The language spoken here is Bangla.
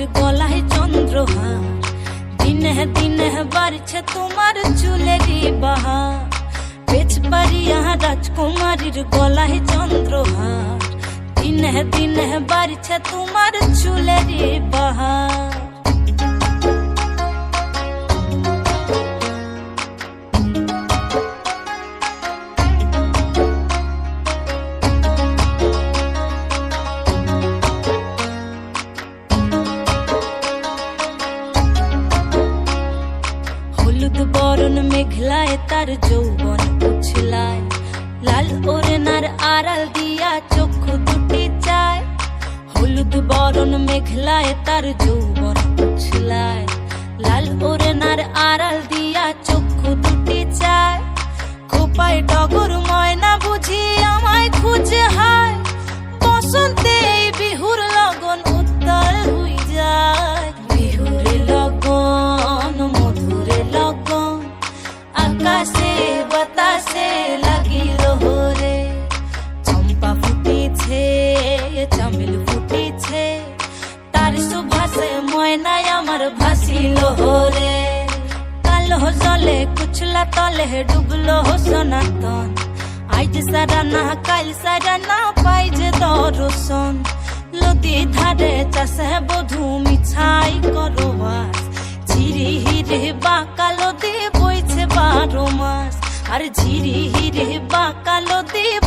মেয়ের গলায় চন্দ্রহার। দিনে দিনে বাড়ছে তোমার চুলেরই বাহার। পেছ পারিয়া রাজকুমারীর গলায় চন্দ্রহার। দিনে দিনে বাড়ছে তোমার চুলেরই হলুদ বরণ মেঘলায় তার যৌবন উছলায়। লাল ওরেনার আড়াল দিয়া চক্ষু দুটি চায়। হলুদ বরণ মেঘলায় তার যৌবন বাতাসে লাগিল রে চম্পা ফুটিছে, চামেল ফুটিছে। তার সুভাষে ময়নায় আমার ভাসিল রে কালো জলে কুচলা তলে ডুবলো সনাতন। আইজ সারা না, কাল সারা না পাই যে দর্শন। লতি ধারে চাষে বধু মিছাই আর ঝিরি হিরে বাঁকালো দেব